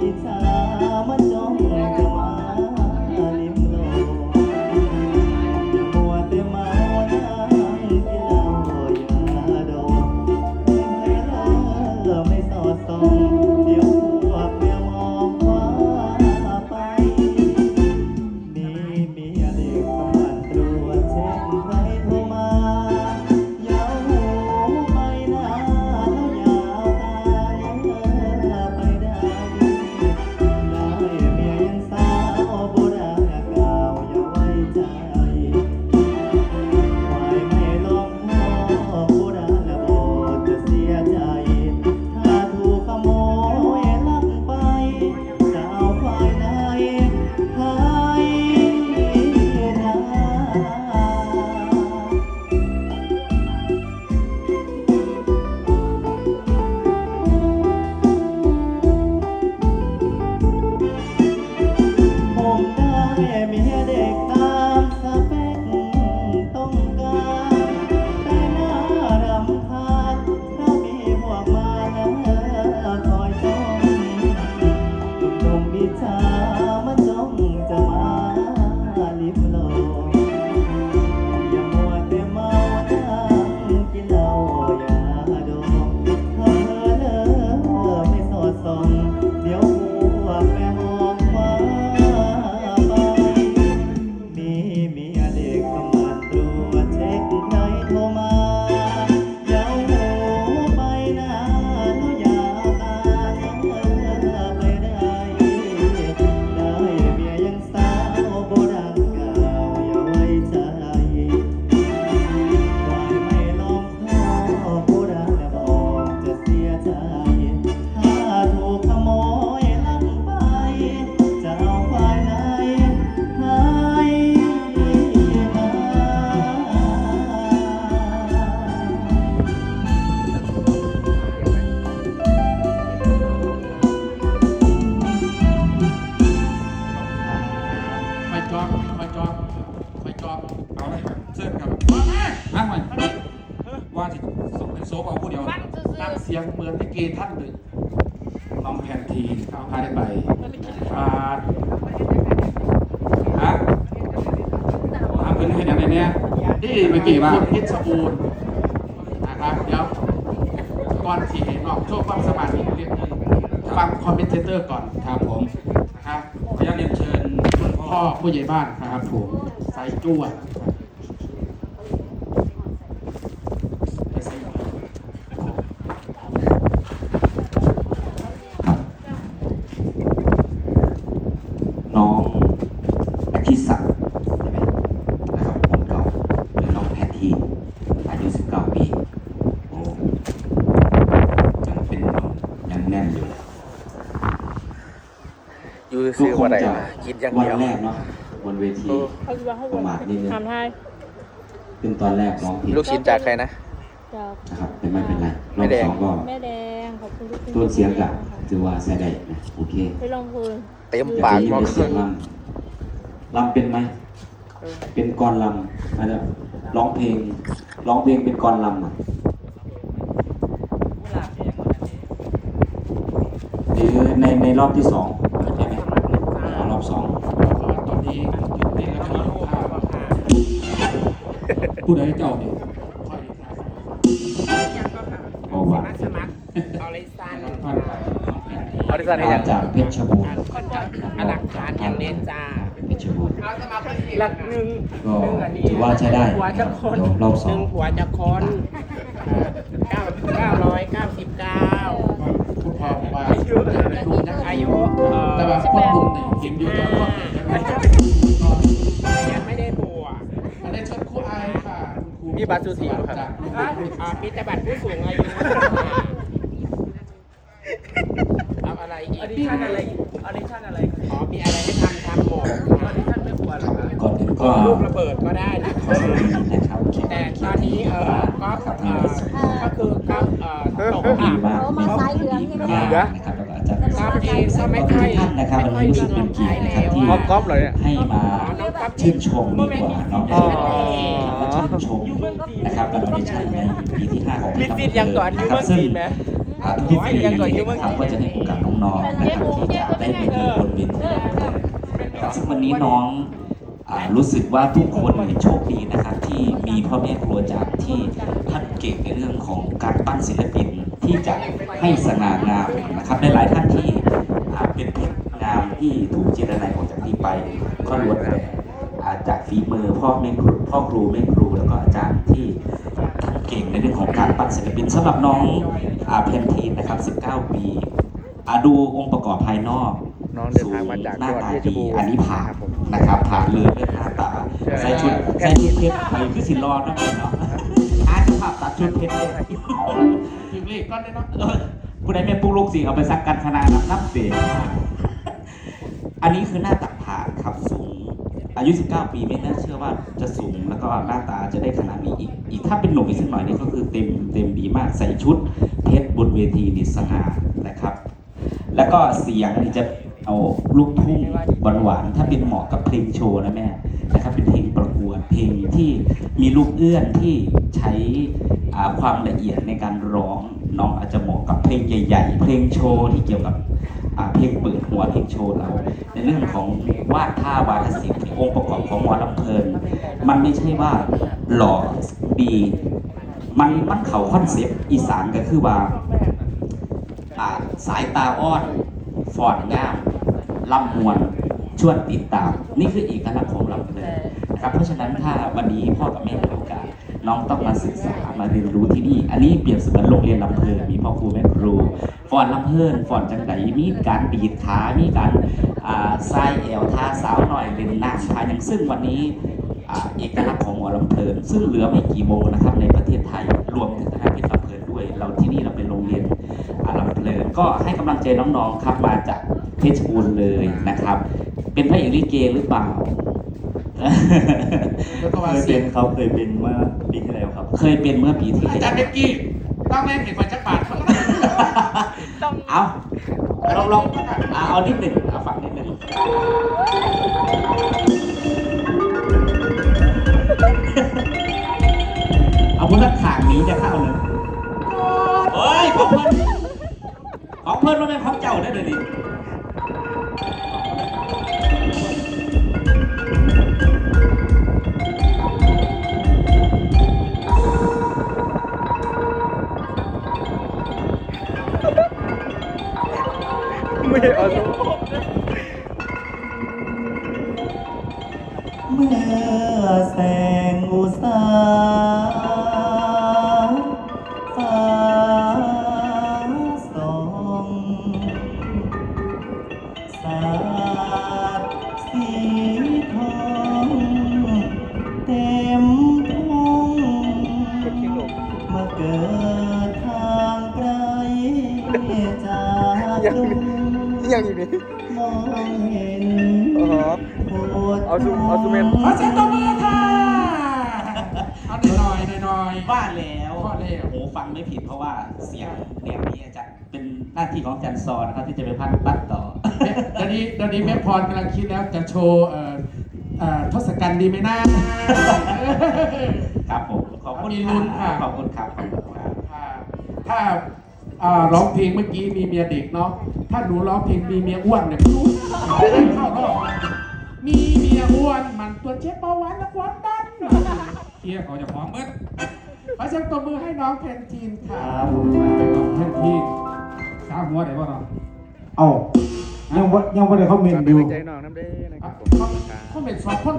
อิจ ยงเหมือนที่เกท่านเลยน้องแพนทีเขาพาได้ไปฟาดฮะถามเพิ่นให้อย่างไรเนี่ยนี่เมื่อกี้ว่าเพชรบูรณ์นะครับเดี๋ยวก่อนที่เห็นออกโชว์ความสามารถอีกนิดนึงฟังคอมเมนเตอร์ก่อนครับผมนะครับขออนุญาตเรียนเชิญคุณพ่อผู้ใหญ่บ้านนะครับผมสายจวดไปใส่หน่อย น้องอธิศักดิ์ใช่ไหมนะครับคนเก่าหรือน้องแพ ททีอายุ 19 ปี โอ้ยังเป็นหนุ่มยังแน่นอยู่เลยอยู่ซื้อว่าไรกินอย่างวันเดียว แรกเนาะบนเวที เขาจะว่าเขาประมาทนิดนึง ทำให้ซึ่งตอนแรกร้องผิดลูกชิ้นจากใครนะ จากนะครับ แต่ไม่เป็นไรรไม่อบแดงสองก็แม่แดงขอบคุณทุกต้นเสียงกับถือว่าใช้ได้นะโอเค ไปลองคุยเต็มปากเดี๋ยวมองจะยินเสียงลำลำเป็นไหม เป็นกรลำอาจจะ ร้องเพลงร้องเพลงเป็นกรลำอะหรือในในรอบที่สองใช่ไหมอ๋อรอบสองตอนนี้จุดเด่นแล้วก็มีข้าวผู้ใดเจ้าเนี่ยคอยดีครับโอ้ว่าสมัครเอาเลยซันท่านน้องแพนทีเอาที่สั้นให้มายังจากเพชรบูรณ์คนจะเอาหลักฐานอย่างเน้นจ้าเพ ชรบูรณ์หลักหนึ่งก็หนึ่งอันนี้ถือว่าใช้ได้หัวจะคนเดี๋ยวรอบสหองนึ่งหัวจะคนเก้าเก้าร้อยเก้าสิบเก้าคุณพ่อบอกว่าอายุดูนะอายุเอ่อแต่ว่าคนหนุ่มเนี่ยเห็นอยู่ตอนว่าเนี่ยยังไม่ยังไม่ได้บวชอันนี้เชิญครูไอค่ะคุณครูพี่บัตรสุธีครับจากลูกอะศิษย์อะมีแต่บัตรผู้สูงอายุเอาอะไรอีกออดิชั่นอะไรออดิชั่นอะไรอ๋อมีอะไรให้ทำทำหมดออดิชั่นไม่ควรหรอก ก่อนอื่นก็ลูกระเบิดก็ได้นะขอสวัสดีนะครับแต่ตอนนี้เออก็เอ่อก็คือก็เอ่อตกดีอับมากเขามาสายเหลืองใช่ไหมดีมากนะครับแล้วก็อาจารย์ก็เองก็ไม่ค่อยท่านนะครับไม่วันค่อยนี้รู้สึกเป็นเกียรตินะครับที่พร้อมก๊อฟเลยเนี่ยให้มาชื่นชมดีกว่าน้องอ๋อมาชื่นชมนะครับการออดิชั่นในปีที่ห้าของลิซิตยังก่อนอยู่เมืองจีนไหมอ่าทุกๆปีนะครับก็จะได้พบกับน้องๆนะครับที่จะได้มายืนบนเวทีนะครับซึ่งวันนี้น้องอ่า รู้สึกว่าทุกคนโชคดีนะครับที่มีพ่อแม่ครัวจากที่ท่านเก่งในเรื่องของการปั้นศิลปินที่จะให้สง่างามนะครับในหลายท่านที่เป็นเพชรงามที่ถูกเจรนายออกจากนี้ไปก็ล้วนแต่จากฝีมือพ่อแม่ครูพ่อครูแม่ครูแล้วก็อาจารย์ที่ท่านเก่งในเรื่องของการปั้นศิลปินสำหรับน้องอาเพนทีนนะครับ 19 ปีอาดูองค์ประกอบภายนอก น้องเดินทางมาจากหน้าตาจังหวัดเพชรบูดีรณ์อันนี้ผ่านครับผมนะครับผ่านเลยเรื่องหน้าตาใส่ชุดใส่ชุดเพชรไปคือสิรอดนะพี่เนาะอาจะภาพตัดชุดเพชรเลยถึงเลขก้อนได้เนาะเออผู้ใดแม่ปลุกลูกสิเอาไปซักกันขนาดนับนับเสียอันนี้คือหน้าตักผ่านครับสูง อายุ 19 ปีไม่น่าเชื่อว่าจะสูงแล้วก็หน้าตาจะได้ขนาดนี้อีกอีกถ้าเป็นหนุ่มอีกสักหน่อยนี่ก็คือเต็มเต็มดีมากใส่ชุดเพชรบนเวทีนิสง่านะครับ แล้วก็เสียงนี่จะ เอาลูกทุ่งหวานๆถ้าเป็นเหมาะกับเพลงโชว์นะแม่นะครับเป็นเพลงประกวดเพลงที่มีลูกเอื้อนที่ใช้ความละเอียดในการร้องน้องอาจจะเหมาะกับเพลงใหญ่ ๆ เพลงโชว์ที่เกี่ยวกับเพลงเปิดหัวเพลงโชว์เรา ในเรื่องของวาดท่าวาทศิลป์องค์ประกอบของหมอลำเพลิน มันไม่ใช่ว่าหล่อดีมันมันเขาคอนเซปต์อีสานก็คือว่าอ่าสายตาอ้อนฟอนงาม ลำมวนชวนติดตาม นี่คือเอกลักษณ์ของลำเพลินนะครับเพราะฉะนั้นถ้าวันนี้พ่อกับแม่มีโอกาสน้องต้องมาศึกษามาเรียนรู้ที่นี่ อันนี้เปรียบเสมือนโรงเรียนลำเพลินมีพ่อครูแม่ครูฟอนลำเพลินฟอนจังไดมีการดีดขามีการอ่าทรายแอวท่าสาวหน่อยเล่นน้ำทาอย่างซึ่งวันนี้เอกลักษณ์ของหมอลำเพลินซึ่งเหลือไม่กี่โมนะครับในประเทศไทยรวมถึงคณะเพชรลำเพลินด้วย เราที่นี่เราเป็นโรงเรียนลำเพลินก็ให้กำลังใจน้องๆครับมาจาก เพชรบูรณ์เลยนะครับ เป็นพระเอกลิเกหรือเปล่าแล้วก็เคว่ายเสีเป็ยงนเขาเคยเป็นเมื่อปีที่แล้วครับ เคยเป็นเมื่อปีที่อาแล้จารย์เบวกกี้ต้องแรงเห็นไฟจักรบาทเขาเอาลองลองเอาเอานิดหนึ่งเอาฟังนิดหนึ่งเอาพุทธขางนี้จะเข้าเลยเฮ้ยของเพิ่นของเพิ่นมันเป็นของเจ้าได้เลยดิ เอาลูกเมื่อแสงอุตสาฟ้าส่องสาดสีทองเต็มทุ่งกดขี้หลงมื่อเกิดทางไกลจากกรุง ยังอยู่นี่มองเห็นโอ้โหโอดเอาซูมเอาซูมเมนขอเสียงตบมือค่ะเอาหน่อยๆหน่อยๆว่าแล้วว่าแล้วโอ้โหฟังไม่ผิดเพราะว่าเสียงแนวนี้อาจารย์เป็นหน้าที่ของอาจารย์ซอนะครับที่จะไปพัดบัดต่อเดี๋ยวนี้เดี๋ยวนี้แม่พรกำลังคิดแล้วจะโชว์เอ่อเอ่อทศกัณฐ์ดีไหมนะครับผมขอบคุณมีลุ้นค่ะขอบคุณครับขอบคุณครับถ้าถ้าอ่า ร้องเพลงเมื่อกี้มีเมียเด็กเนาะ ถ้าหนูร้องเพลงมีเมียอ้วนเนี่ยไม่รู้เข้ารอบมีเมียอ้วนมันตัวเช็คเบาหวานและความดันเฮียเขาจะพร้อมเมื่อขอเสียงตบมือให้น้องเพนทีนค่ะครับน้องเพนทีนสาวหัวไหนวะเราเอายังว่ายังว่าได้เขาเมนฝากดูกำลังใจน้องน้ำเด้นะครับผมเขาเขาเป็นสองคน